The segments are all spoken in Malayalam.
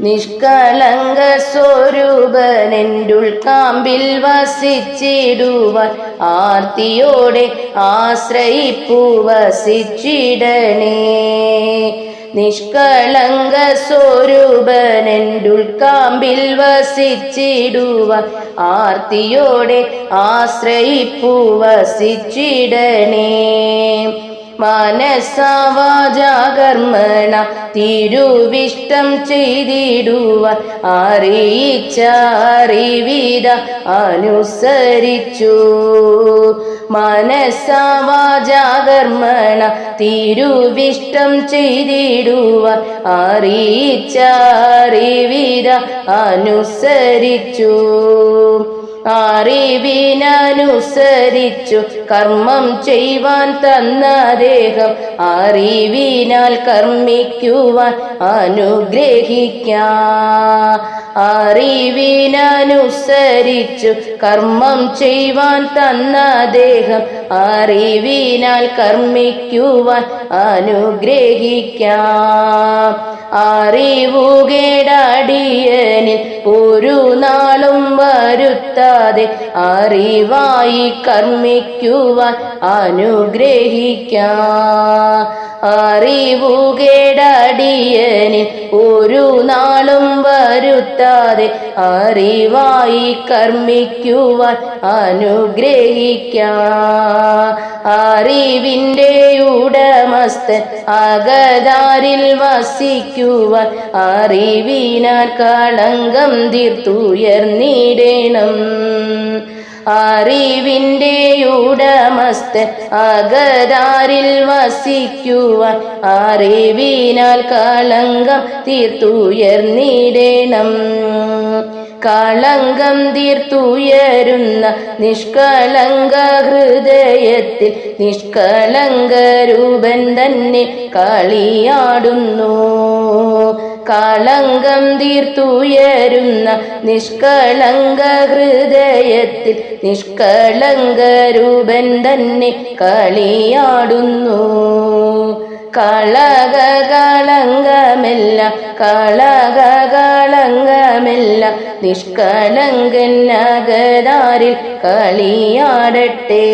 നിഷ്കളങ്ക സ്വരൂപനെന്റുൾ കാമ്പിൽ വസിച്ചിടുവാൻ ആർത്തിയോടെ ആശ്രയിപ്പു വസിച്ചിടണേ. നിഷ്കളങ്ക സ്വരൂപനെന്റുൾ കാമ്പിൽ വസിച്ചിടുവാൻ ആർത്തിയോടെ ആശ്രയിപ്പു വസിച്ചിടണേ. മനസ്സാവാചാകർമ്മണ തിരുവിഷ്ടം ചെയ്തിടുവാൻ അറിയിച്ച അറിവിത അനുസരിച്ചു. മനസ്സാവാചാകർമ്മണ തിരുവിഷ്ടം ചെയ്തിടുവാൻ അറിയിച്ച അറിവിത അനുസരിച്ചു. അറിവിനനുസരിച്ചു കർമ്മം ചെയ്യുവാൻ തന്ന ദേഹം അറിവിനാൽ കർമ്മിക്കുവാൻ അനുഗ്രഹിക്കാം. അറിവിനനുസരിച്ചു കർമ്മം ചെയ്യുവാൻ തന്ന ദേഹം അറിവിനാൽ കർമ്മിക്കുവാൻ അനുഗ്രഹിക്കാം. അറിവുകേടടിയനിൽ ഒരു നാളും വരുത്താതെ അറിവായി കർമ്മിക്കുവാൻ അനുഗ്രഹിക്കാം. അറിവുകേടടിയന് ഒരു നാളും വരുത്താതെ അറിവായി കർമ്മിക്കുവാൻ അനുഗ്രഹിക്കാം. അറിവിന്റെ ഉടമസ്ഥൻ അകതാരിൽ വസിക്കുവാൻ അറിവിനാൽ കളങ്കം തീർത്തുയർന്നിടണം. അറിവിന്റെ ഉടമസ്ഥൻ അകരാറിൽ വസിക്കുവാൻ അറിവിനാൽ കളങ്കം തീർത്തുയർന്നിടേണം. കളങ്കം തീർത്തുയരുന്ന നിഷ്കളങ്ക ഹൃദയത്തിൽ നിഷ്കളങ്ക രൂപൻ തന്നെ കളിയാടുന്നു. കളങ്കം തീർത്തുയരുന്ന നിഷ്കളങ്ക ഹൃദയത്തിൽ നിഷ്കളങ്ക രൂപൻ തന്നെ കളിയാടുന്നു. കളക കളങ്കമില്ല കളക കളങ്കമില്ല കളിയാടട്ടെ.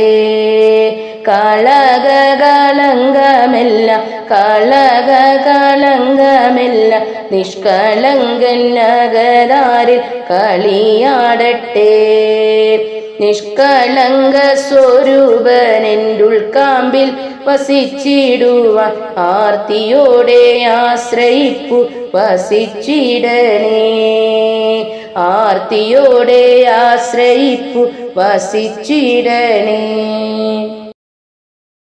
കളക കളങ്കമില്ല കളക നിഷ്കളങ്കൻ നഗരാരിൽ കളിയാടട്ടെ. നിഷ്കളങ്ക സ്വരൂപനെന്റുൾക്കാമ്പിൽ വസിച്ചിടുവാൻ ആർത്തിയോടെ ആശ്രയിപ്പു വസിച്ചിടണേ ആർത്തിയോടെ ആശ്രയിപ്പു വസിച്ചിടണേ